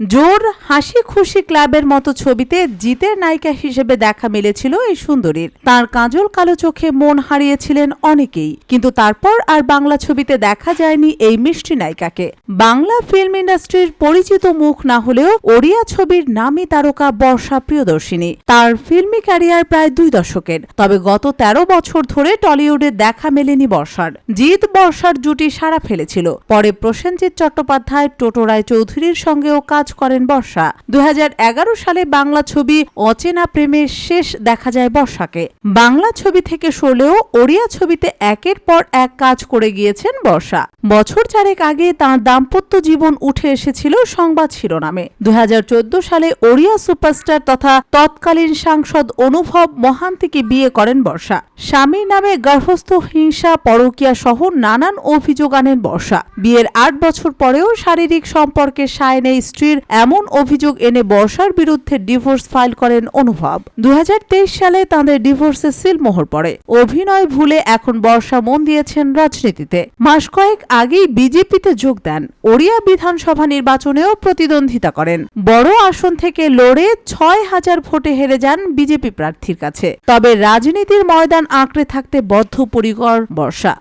জোর, হাসি খুশি ক্লাবের মতো ছবিতে জিতের নায়িকা হিসেবে দেখা মিলেছিল এই সুন্দরীর। তার কাজল কালো চোখে মন হারিয়েছিলেন অনেকেই, কিন্তু তারপর আর বাংলা ছবিতে দেখা যায়নি এই মিষ্টি নায়িকাকে। বাংলা ফিল্ম ইন্ডাস্ট্রির পরিচিত মুখ না হলেও ওড়িয়া ছবির নামী তারকা বর্ষা প্রিয়দর্শিনী। তার ফিল্মি ক্যারিয়ার প্রায় দুই দশকের, তবে গত তেরো বছর ধরে টলিউডে দেখা মেলেনি বর্ষার। জিৎ বর্ষার জুটি সারা ফেলেছিল। পরে প্রসেনজিৎ চট্টোপাধ্যায়, টোটো রায় চৌধুরীর সঙ্গেও কাজ করেন বর্ষা। দুই হাজার এগারো সালে বাংলা ছবি অচেনা প্রেমের শেষ দেখা যায় বর্ষাকে। বাংলা ছবি থেকে সরলেও ওড়িয়া ছবিতে একের পর এক কাজ করে গিয়েছেন বর্ষা। বছর চারেক আগে তাঁর দাম্পত্য জীবন উঠে এসেছিল সংবাদ শিরোনামে। দুই সালে ওড়িয়া সুপারস্টার তথা তৎকালীন সাংসদ অনুভব মহান্তিকে বিয়ে করেন বর্ষা। স্বামীর নামে গর্ভস্থ হিংসা পরকিয়া সহ নানান অভিযোগ আনেন বর্ষা। বিয়ের আট বছর পরেও শারীরিক সম্পর্কে সায় নেই স্ত্রীর এমন অভিযোগ এনে বর্ষার বিরুদ্ধে ডিভোর্স ফাইল করেন অনুভব। দুহাজার তেইশ সালে তাঁদের ডিভোর্সে সিলমোহর পড়ে। অভিনয় ভুলে এখন বর্ষা মন দিয়েছেন রাজনীতিতে। মাস কয়েক আগেই বিজেপিতে যোগ দেন। ওড়িয়া বিধানসভা নির্বাচনেও প্রতিদ্বন্দ্বিতা করেন। বড় আসন থেকে লড়ে ছয় হাজার ভোটে হেরে যান বিজেপি প্রার্থীর কাছে। তবে রাজনীতির ময়দান আঁকড়ে থাকতে বদ্ধপরিকর বর্ষা।